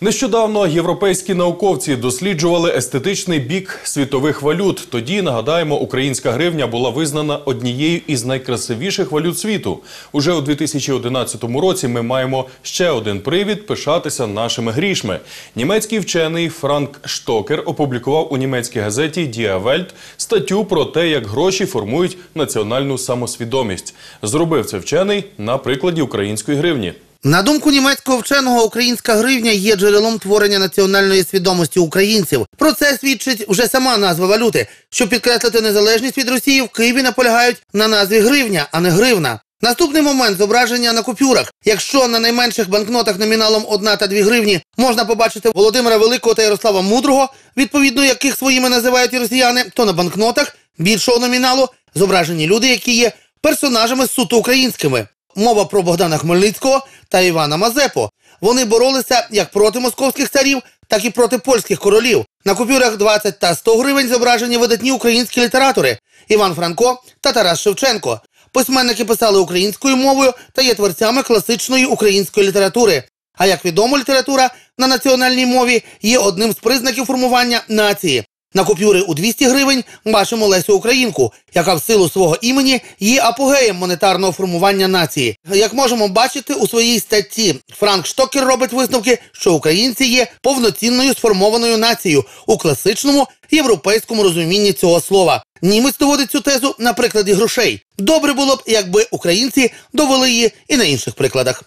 Нещодавно європейські науковці досліджували естетичний бік світових валют. Тоді нагадаємо, українська гривня була визнана однією із найкрасивіших валют світу. Уже у 2011 році ми маємо ще один привід пишатися нашими грішми. Німецький вчений Франк Штокер опублікував у німецькій газеті Діа Вельт статтю про те, як гроші формують національну самосвідомість. Зробив це вчений на прикладі української гривні. На думку німецького вченого, українська гривня є джерелом творення національної свідомості українців. Про це свідчить вже сама назва валюти. Щоб підкреслити незалежність від Росії, в Києві наполягають на назві гривня, а не гривна. Наступний момент зображення на купюрах. Якщо на найменших банкнотах номіналом 1 та 2 гривні можна побачити Володимира Великого та Ярослава Мудрого, відповідно яких своїми називають і росіяни, то на банкнотах більшого номіналу зображені люди, які є персонажами суто українськими. Мова про Богдана Хмельницького та Івана Мазепу. Вони боролися як проти московських царів, так і проти польських королів. На купюрах 20 та 100 гривень зображені видатні українські літератори Іван Франко та Тарас Шевченко. Письменники писали українською мовою та є творцями класичної української літератури. А як відомо, література на національній мові є одним з признаків формування нації. На купюри у 200 гривень бачимо Лесю Українку, яка в силу свого імені є апогеєм монетарного формування нації. Як можемо бачити у своїй статті, Франк Штокер робить висновки, що українці є повноцінною сформованою нацією у класичному європейському розумінні цього слова. Німець доводить цю тезу на прикладі грошей. Добре було б, якби українці довели її і на інших прикладах.